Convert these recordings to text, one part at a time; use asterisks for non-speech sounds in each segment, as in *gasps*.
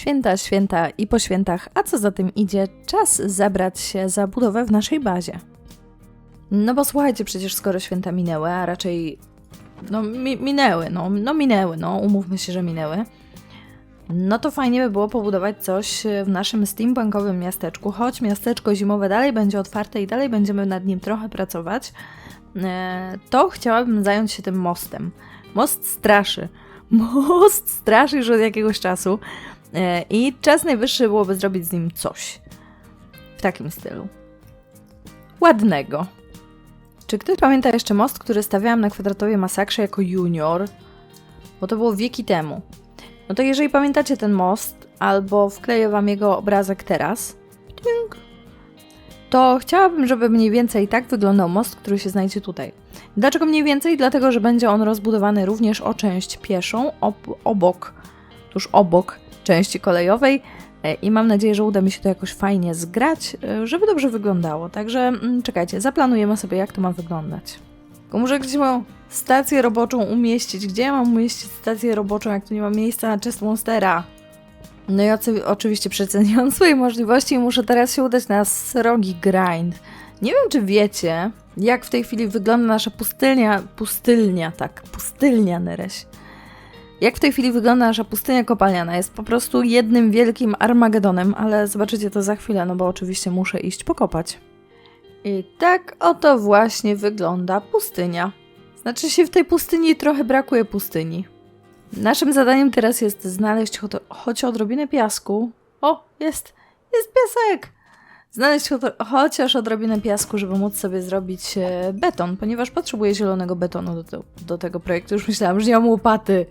Święta, święta i po świętach, a co za tym idzie, czas zabrać się za budowę w naszej bazie. No bo słuchajcie, przecież skoro święta minęły, a raczej no mi, minęły, no, no minęły, no umówmy się, że minęły, no to fajnie by było pobudować coś w naszym steampunkowym miasteczku, choć miasteczko zimowe dalej będzie otwarte i dalej będziemy nad nim trochę pracować, e, to chciałabym zająć się tym mostem. Most straszy. *laughs* Most straszy już od jakiegoś czasu i czas najwyższy byłoby zrobić z nim coś w takim stylu. Ładnego. Czy ktoś pamięta jeszcze most, który stawiałam na kwadratowej masakrze jako junior? Bo to było wieki temu. No to jeżeli pamiętacie ten most, albo wkleję wam jego obrazek teraz, to chciałabym, żeby mniej więcej tak wyglądał most, który się znajdzie tutaj. Dlaczego mniej więcej? Dlatego, że będzie on rozbudowany również o część pieszą, ob obok, tuż obok części kolejowej e, i mam nadzieję, że uda mi się to jakoś fajnie zgrać, e, żeby dobrze wyglądało. Także mm, czekajcie, zaplanujemy sobie, jak to ma wyglądać. Tylko muszę gdzieś moją stację roboczą umieścić. Gdzie ja mam umieścić stację roboczą, jak tu nie ma miejsca na chest monstera? No i oczywiście przeceniam *laughs* swoje możliwości i muszę teraz się udać na srogi grind. Nie wiem, czy wiecie, jak w tej chwili wygląda nasza pustylnia, pustylnia, tak, pustylnia Nereś. Jak w tej chwili wygląda nasza pustynia kopalniana? Jest po prostu jednym wielkim Armagedonem, ale zobaczycie to za chwilę, no bo oczywiście muszę iść pokopać. I tak oto właśnie wygląda pustynia. Znaczy się w tej pustyni trochę brakuje pustyni. Naszym zadaniem teraz jest znaleźć cho choć odrobinę piasku. O, jest, jest piasek! Znaleźć cho chociaż odrobinę piasku, żeby móc sobie zrobić e, beton, ponieważ potrzebuję zielonego betonu do, te do tego projektu. Już myślałam, że nie mam łopaty.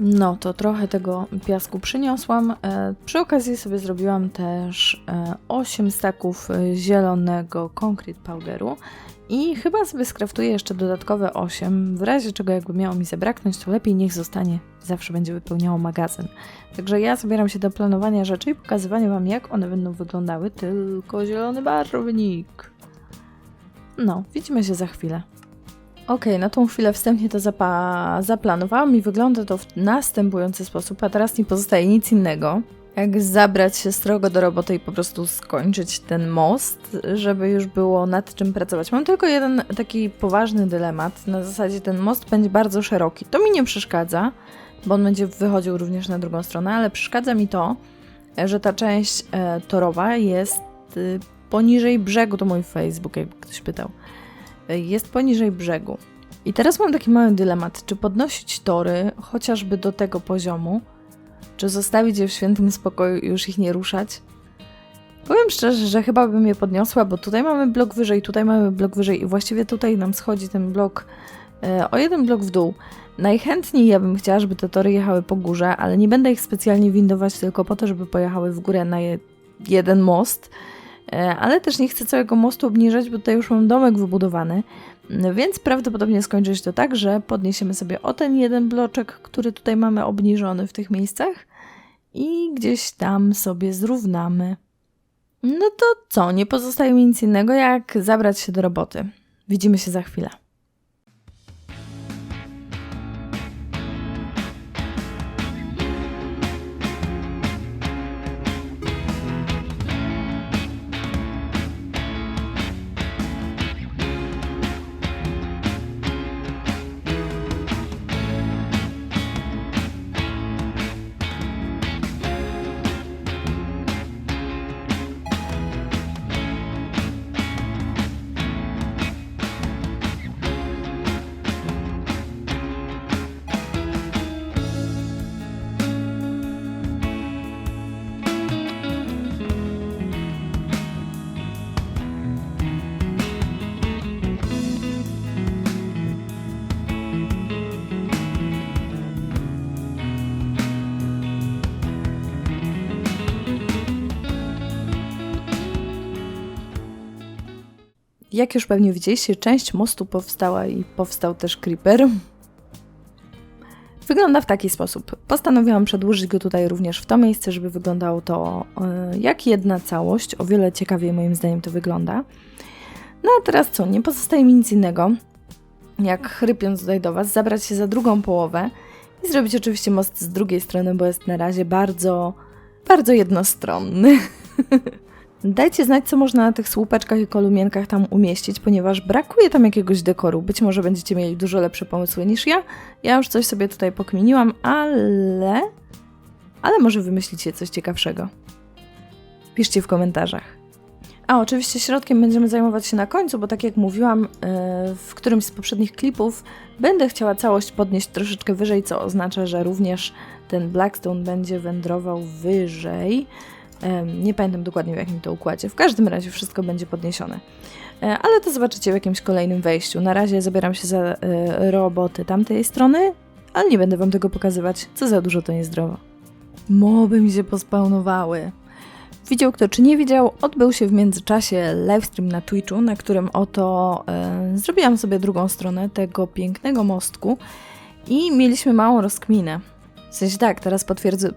No, to trochę tego piasku przyniosłam. E, przy okazji sobie zrobiłam też e, 8 staków e, zielonego concrete powderu i chyba sobie skraftuję jeszcze dodatkowe 8. W razie czego jakby miało mi zabraknąć, to lepiej niech zostanie. Zawsze będzie wypełniało magazyn. Także ja zabieram się do planowania rzeczy i pokazywania Wam, jak one będą wyglądały. Tylko zielony barwnik. No, widzimy się za chwilę. Ok, na tą chwilę wstępnie to zaplanowałam i wygląda to w następujący sposób, a teraz nie pozostaje nic innego, jak zabrać się strogo do roboty i po prostu skończyć ten most, żeby już było nad czym pracować. Mam tylko jeden taki poważny dylemat, na zasadzie ten most będzie bardzo szeroki. To mi nie przeszkadza, bo on będzie wychodził również na drugą stronę, ale przeszkadza mi to, że ta część e, torowa jest y, poniżej brzegu, to mój Facebook, jakby ktoś pytał jest poniżej brzegu. I teraz mam taki mały dylemat, czy podnosić tory chociażby do tego poziomu, czy zostawić je w świętym spokoju i już ich nie ruszać. Powiem szczerze, że chyba bym je podniosła, bo tutaj mamy blok wyżej, tutaj mamy blok wyżej i właściwie tutaj nam schodzi ten blok e, o jeden blok w dół. Najchętniej ja bym chciała, żeby te tory jechały po górze, ale nie będę ich specjalnie windować tylko po to, żeby pojechały w górę na je, jeden most, ale też nie chcę całego mostu obniżać, bo tutaj już mam domek wybudowany, więc prawdopodobnie skończy się to tak, że podniesiemy sobie o ten jeden bloczek, który tutaj mamy obniżony w tych miejscach i gdzieś tam sobie zrównamy. No to co, nie pozostaje mi nic innego, jak zabrać się do roboty. Widzimy się za chwilę. Jak już pewnie widzieliście, część mostu powstała i powstał też creeper. Wygląda w taki sposób. Postanowiłam przedłużyć go tutaj również w to miejsce, żeby wyglądało to yy, jak jedna całość. O wiele ciekawiej moim zdaniem to wygląda. No a teraz co? Nie pozostaje mi nic innego, jak chrypiąc tutaj do Was, zabrać się za drugą połowę i zrobić oczywiście most z drugiej strony, bo jest na razie bardzo, bardzo jednostronny. *laughs* Dajcie znać, co można na tych słupeczkach i kolumienkach tam umieścić, ponieważ brakuje tam jakiegoś dekoru. Być może będziecie mieli dużo lepsze pomysły niż ja. Ja już coś sobie tutaj pokminiłam, ale... Ale może wymyślicie coś ciekawszego. Piszcie w komentarzach. A oczywiście środkiem będziemy zajmować się na końcu, bo tak jak mówiłam yy, w którymś z poprzednich klipów, będę chciała całość podnieść troszeczkę wyżej, co oznacza, że również ten Blackstone będzie wędrował wyżej. Nie pamiętam dokładnie w jakim to układzie. W każdym razie wszystko będzie podniesione. E, ale to zobaczycie w jakimś kolejnym wejściu. Na razie zabieram się za e, roboty tamtej strony, ale nie będę wam tego pokazywać, co za dużo to niezdrowo. Moby mi się pospawnowały. Widział kto czy nie widział, odbył się w międzyczasie livestream na Twitchu, na którym oto e, zrobiłam sobie drugą stronę tego pięknego mostku i mieliśmy małą rozkminę. W sensie tak, teraz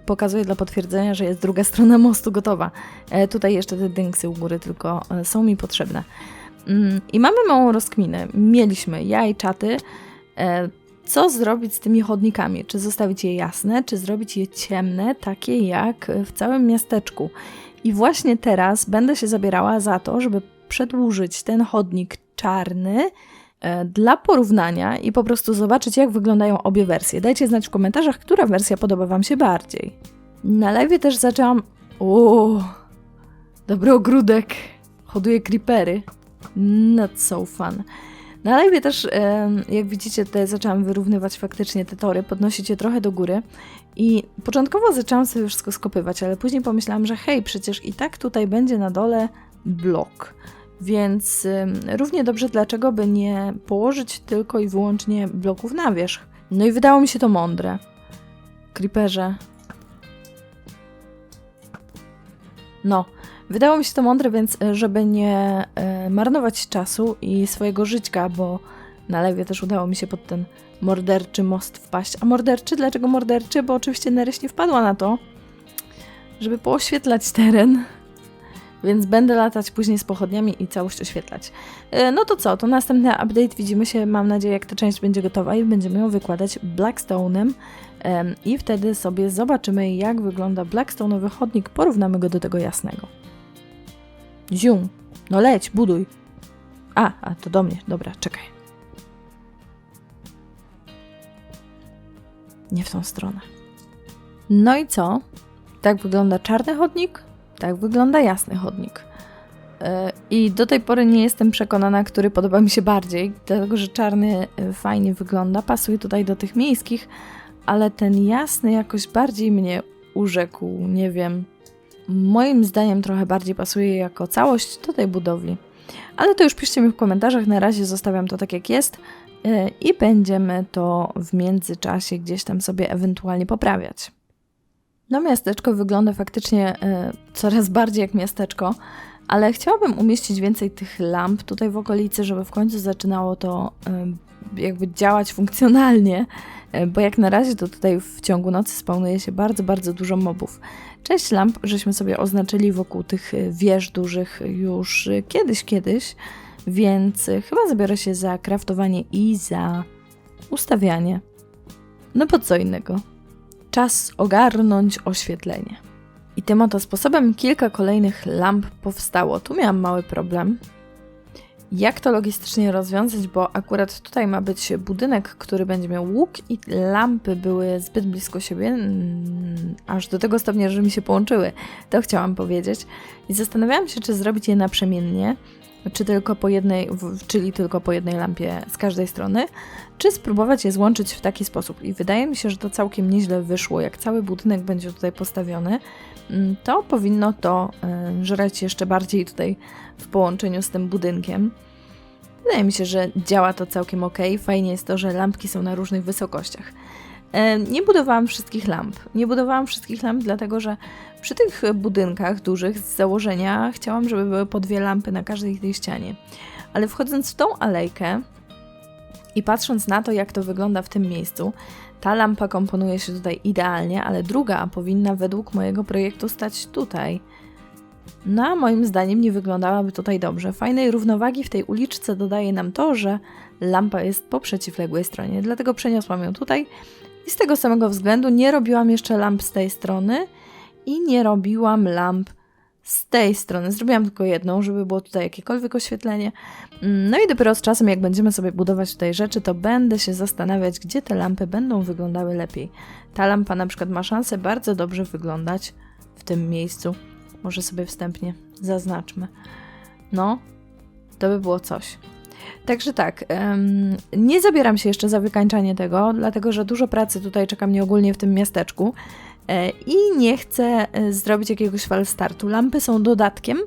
pokazuję dla potwierdzenia, że jest druga *laughs* strona mostu gotowa. E, tutaj jeszcze te dynksy u góry tylko e, są mi potrzebne. Mm, I mamy małą rozkminę. Mieliśmy ja i czaty. E, co zrobić z tymi chodnikami? Czy zostawić je jasne, czy zrobić je ciemne, takie jak w całym miasteczku? I właśnie teraz będę się zabierała za to, żeby przedłużyć ten chodnik czarny dla porównania i po prostu zobaczyć, jak wyglądają obie wersje. Dajcie znać w komentarzach, która wersja podoba Wam się bardziej. Na live też zaczęłam. O, dobry ogródek. Hoduję creepery. Not so fun. Na live też, jak widzicie, tutaj zaczęłam wyrównywać faktycznie te tory, podnosić je trochę do góry i początkowo zaczęłam sobie wszystko skopywać, ale później pomyślałam, że hej, przecież i tak tutaj będzie na dole blok. Więc równie dobrze, dlaczego by nie położyć tylko i wyłącznie bloków na wierzch? No i wydało mi się to mądre. Creeperze. No, wydało mi się to mądre, więc e, żeby nie e, marnować czasu i swojego żyćka, bo na lewie też udało mi się pod ten morderczy most wpaść. A morderczy? Dlaczego morderczy? Bo oczywiście Nereś nie wpadła na to, żeby pooświetlać teren więc będę latać później z pochodniami i całość oświetlać. E, no to co, to następny update, widzimy się, mam nadzieję, jak ta część będzie gotowa i będziemy ją wykładać Blackstone'em i wtedy sobie zobaczymy, jak wygląda Blackstone'owy chodnik, porównamy go do tego jasnego. Zium, no leć, buduj. A, a to do mnie, dobra, czekaj. Nie w tą stronę. No i co? Tak wygląda czarny chodnik, tak wygląda jasny chodnik. E, I do tej pory nie jestem przekonana, który podoba mi się bardziej, dlatego że czarny e, fajnie wygląda, pasuje tutaj do tych miejskich, ale ten jasny jakoś bardziej mnie urzekł, nie wiem. Moim zdaniem trochę bardziej pasuje jako całość do tej budowli. Ale to już piszcie mi w komentarzach, na razie zostawiam to tak jak jest e, i będziemy to w międzyczasie gdzieś tam sobie ewentualnie poprawiać. No, miasteczko wygląda faktycznie y, coraz bardziej jak miasteczko, ale chciałabym umieścić więcej tych lamp tutaj w okolicy, żeby w końcu zaczynało to y, jakby działać funkcjonalnie, y, bo jak na razie to tutaj w ciągu nocy spawnuje się bardzo, bardzo dużo mobów. Cześć lamp, żeśmy sobie oznaczyli wokół tych wież dużych już kiedyś, kiedyś, więc chyba zabiorę się za kraftowanie i za ustawianie. No po co innego? Czas ogarnąć oświetlenie. I tym oto sposobem kilka kolejnych lamp powstało. Tu miałam mały problem. Jak to logistycznie rozwiązać, bo akurat tutaj ma być budynek, który będzie miał łuk i lampy były zbyt blisko siebie, aż do tego stopnia, że mi się połączyły. To chciałam powiedzieć. I zastanawiałam się, czy zrobić je naprzemiennie, czy tylko po jednej, czyli tylko po jednej lampie z każdej strony, czy spróbować je złączyć w taki sposób. I wydaje mi się, że to całkiem nieźle wyszło. Jak cały budynek będzie tutaj postawiony, mm, to powinno to y, żreć jeszcze bardziej tutaj w połączeniu z tym budynkiem. Wydaje mi się, że działa to całkiem ok. Fajnie jest to, że lampki są na różnych wysokościach. Nie budowałam wszystkich lamp. Nie budowałam wszystkich lamp, dlatego że przy tych budynkach dużych z założenia chciałam, żeby były po dwie lampy na każdej tej ścianie. Ale wchodząc w tą alejkę i patrząc na to, jak to wygląda w tym miejscu, ta lampa komponuje się tutaj idealnie, ale druga powinna według mojego projektu stać tutaj. No a moim zdaniem nie wyglądałaby tutaj dobrze. Fajnej równowagi w tej uliczce dodaje nam to, że lampa jest po przeciwległej stronie, dlatego przeniosłam ją tutaj i z tego samego względu nie robiłam jeszcze lamp z tej strony i nie robiłam lamp z tej strony. Zrobiłam tylko jedną, żeby było tutaj jakiekolwiek oświetlenie. No i dopiero z czasem, jak będziemy sobie budować tutaj rzeczy, to będę się zastanawiać, gdzie te lampy będą wyglądały lepiej. Ta lampa na przykład ma szansę bardzo dobrze wyglądać w tym miejscu. Może sobie wstępnie zaznaczmy. No, to by było coś. Także tak, nie zabieram się jeszcze za wykańczanie tego, dlatego że dużo pracy tutaj czeka mnie ogólnie w tym miasteczku e, i nie chcę e, zrobić jakiegoś falstartu. Lampy są dodatkiem,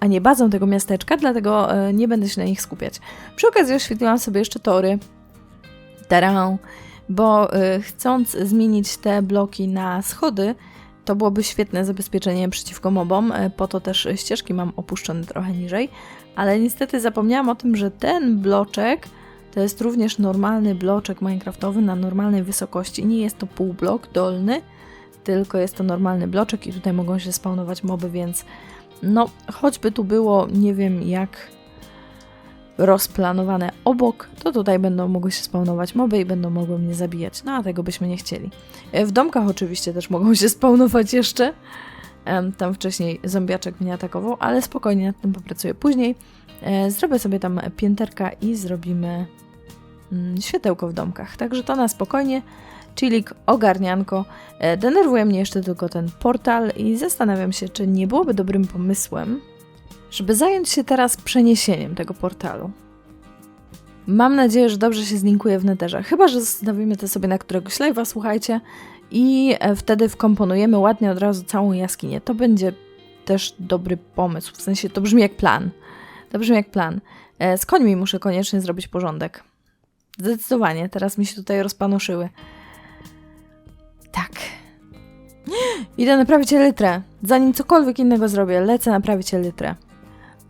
a nie bazą tego miasteczka, dlatego e, nie będę się na nich skupiać. Przy okazji oświetliłam sobie jeszcze tory, teren, bo chcąc zmienić te bloki na schody, to byłoby świetne zabezpieczenie przeciwko mobom, e, po to też ścieżki mam opuszczone trochę niżej, ale niestety zapomniałam o tym, że ten bloczek to jest również normalny bloczek minecraftowy na normalnej wysokości. Nie jest to półblok dolny, tylko jest to normalny bloczek i tutaj mogą się spawnować moby, więc no, choćby tu było, nie wiem jak rozplanowane obok, to tutaj będą mogły się spawnować moby i będą mogły mnie zabijać. No a tego byśmy nie chcieli. E, W domkach oczywiście też mogą się *laughs* spawnować jeszcze. Tam wcześniej zombiaczek mnie atakował, ale spokojnie nad tym popracuję później. E, Zrobię sobie tam pięterka i zrobimy mm, światełko w domkach. Także to na spokojnie. Chillik, ogarnianko. E, Denerwuje mnie jeszcze tylko ten portal i zastanawiam się, czy nie byłoby dobrym pomysłem, żeby zająć się teraz przeniesieniem tego portalu. Mam nadzieję, że dobrze się zlinkuje w neterze. Chyba, że zostawimy to sobie na któregoś live'a, słuchajcie, i e, wtedy wkomponujemy ładnie od razu całą jaskinię. To będzie też dobry pomysł, w sensie to brzmi jak plan. To brzmi jak plan. E, Z końmi muszę koniecznie zrobić porządek. Zdecydowanie, teraz mi się tutaj rozpanoszyły. Tak. *gasps* Idę naprawić elytrę. Zanim cokolwiek innego zrobię, lecę naprawić elytrę.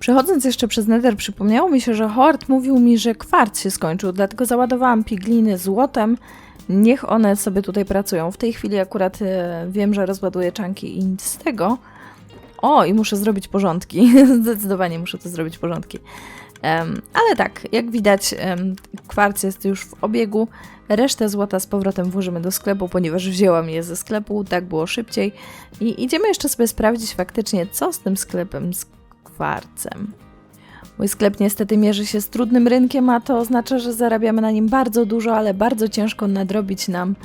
Przechodząc jeszcze przez nether, przypomniało mi się, że Hort mówił mi, że kwarc się skończył, dlatego załadowałam pigliny złotem. Niech one sobie tutaj pracują. W tej chwili akurat e, wiem, że rozładuję czanki i nic z tego. O, i muszę zrobić porządki. *laughs* Zdecydowanie muszę to zrobić porządki. Em, ale tak, jak widać, em, kwarc jest już w obiegu. Resztę złota z powrotem włożymy do sklepu, ponieważ wzięłam je ze sklepu, tak było szybciej. I idziemy jeszcze sobie sprawdzić faktycznie, co z tym sklepem kwarcem. Mój sklep niestety mierzy się z trudnym rynkiem, a to oznacza, że zarabiamy na nim bardzo dużo, ale bardzo ciężko nadrobić nam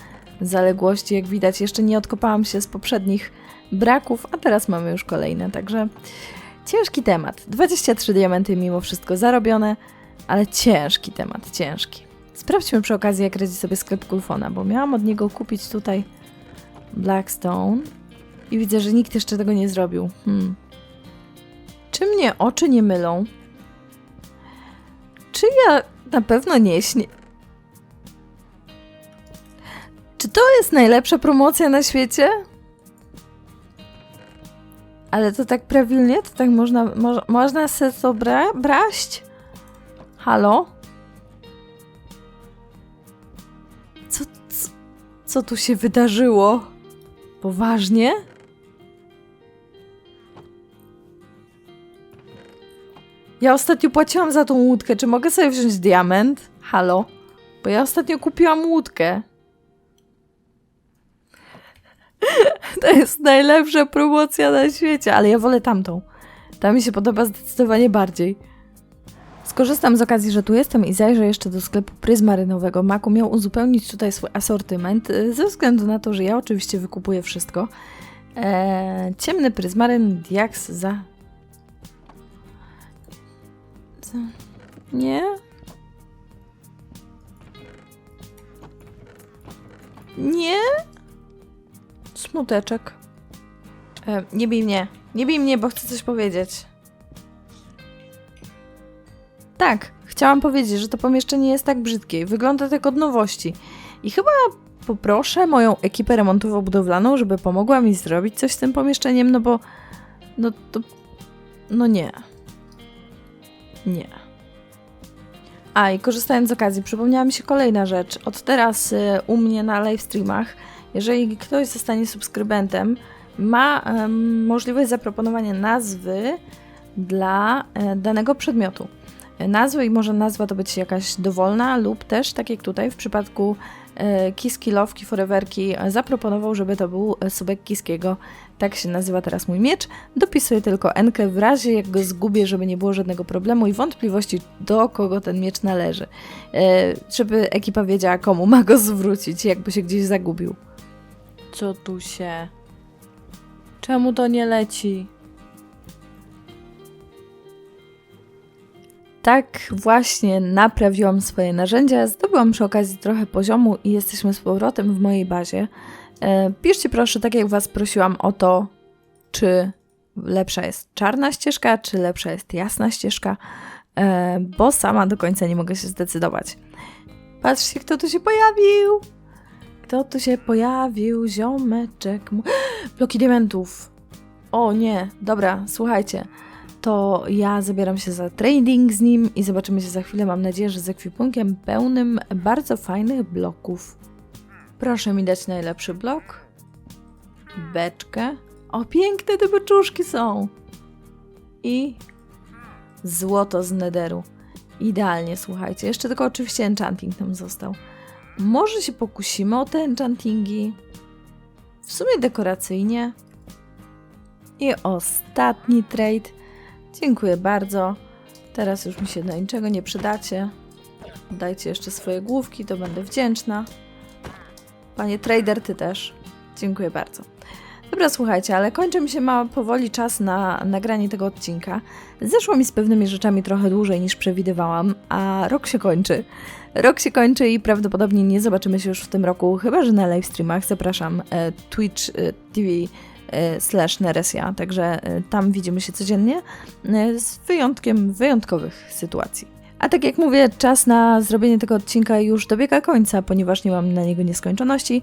zaległości. Jak widać, jeszcze nie odkopałam się z poprzednich braków, a teraz mamy już kolejne, także ciężki temat. 23 diamenty mimo wszystko zarobione, ale ciężki temat, ciężki. Sprawdźmy przy okazji, jak radzi sobie sklep Kulfona, bo miałam od niego kupić tutaj Blackstone i widzę, że nikt jeszcze tego nie zrobił. Hmm. Czy mnie oczy nie mylą? Czy ja na pewno nie śnię? Czy to jest najlepsza promocja na świecie? Ale to tak prawilnie? To tak można, mo można se to bra braść? Halo? Co, co, co tu się wydarzyło? Poważnie? Ja ostatnio płaciłam za tą łódkę. Czy mogę sobie wziąć diament? Halo? Bo ja ostatnio kupiłam łódkę. *laughs* To jest najlepsza promocja na świecie, ale ja wolę tamtą. Ta mi się podoba zdecydowanie bardziej. Skorzystam z okazji, że tu jestem i zajrzę jeszcze do sklepu pryzmarynowego. Maku miał uzupełnić tutaj swój asortyment, y, ze względu na to, że ja oczywiście wykupuję wszystko. Eee, ciemny pryzmaryn Diax za... Nie? Nie? Smuteczek. E, nie bij mnie. Nie bij mnie, bo chcę coś powiedzieć. Tak, chciałam powiedzieć, że to pomieszczenie jest tak brzydkie i wygląda tak od nowości. I chyba poproszę moją ekipę remontowo-budowlaną, żeby pomogła mi zrobić coś z tym pomieszczeniem, no bo... No to... No nie. Nie. A i korzystając z okazji, przypomniała mi się kolejna rzecz. Od teraz y, u mnie na live streamach, jeżeli ktoś zostanie subskrybentem, ma em, możliwość zaproponowania nazwy dla e, danego przedmiotu. Nazwy i może nazwa to być jakaś dowolna lub też, tak jak tutaj w przypadku e, Kiski, Lowki, Foreverki, e, zaproponował, żeby to był e, subek Kiskiego. Tak się nazywa teraz mój miecz. Dopisuję tylko Enkę w razie jak go zgubię, żeby nie było żadnego problemu i wątpliwości, do kogo ten miecz należy. Żeby ekipa wiedziała, komu ma go zwrócić, jakby się gdzieś zagubił. Co tu się... Czemu to nie leci? Tak właśnie naprawiłam swoje narzędzia, zdobyłam przy okazji trochę poziomu i jesteśmy z powrotem w mojej bazie. E, piszcie proszę, tak jak Was prosiłam o to, czy lepsza jest czarna ścieżka, czy lepsza jest jasna ścieżka, e, bo sama do końca nie mogę się zdecydować. Patrzcie, kto tu się pojawił! Kto tu się pojawił? Ziomeczek. *gasps* Bloki diamentów. O nie, dobra, słuchajcie. To ja zabieram się za trading z nim i zobaczymy się za chwilę. Mam nadzieję, że z ekwipunkiem pełnym bardzo fajnych bloków. Proszę mi dać najlepszy blok. Beczkę. O, piękne te beczuszki są. I złoto z nederu. Idealnie, słuchajcie. Jeszcze tylko oczywiście enchanting nam został. Może się pokusimy o te enchantingi. W sumie dekoracyjnie. I ostatni trade. Dziękuję bardzo. Teraz już mi się do niczego nie przydacie. Dajcie jeszcze swoje główki, to będę wdzięczna. Panie trader, ty też. Dziękuję bardzo. Dobra, słuchajcie, ale kończy mi się ma powoli czas na nagranie tego odcinka. Zeszło mi z pewnymi rzeczami trochę dłużej niż przewidywałam, a rok się kończy. Rok się kończy i prawdopodobnie nie zobaczymy się już w tym roku, chyba że na live streamach. Zapraszam e, Twitch e, TV slash Neresia, także e, tam widzimy się codziennie e, z wyjątkiem wyjątkowych sytuacji. A tak jak mówię, czas na zrobienie tego odcinka już dobiega końca, ponieważ nie mam na niego nieskończoności.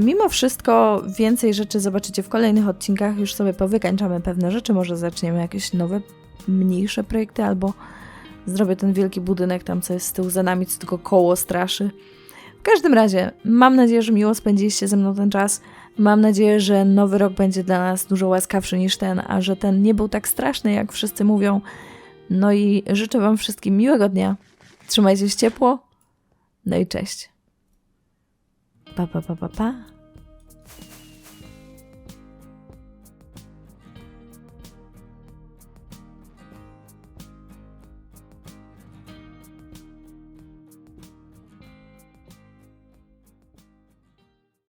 Mimo wszystko więcej rzeczy zobaczycie w kolejnych odcinkach, już sobie powykańczamy pewne rzeczy, może zaczniemy jakieś nowe, mniejsze projekty, albo zrobię ten wielki budynek tam, co jest z tyłu za nami, co tylko koło straszy. Każdym razie, mam nadzieję, że miło spędziliście ze mną ten czas. Mam nadzieję, że nowy rok będzie dla nas dużo łaskawszy niż ten, a że ten nie był tak straszny, jak wszyscy mówią. No i życzę Wam wszystkim miłego dnia. Trzymajcie się ciepło. No i cześć. Pa, pa, pa, pa, pa.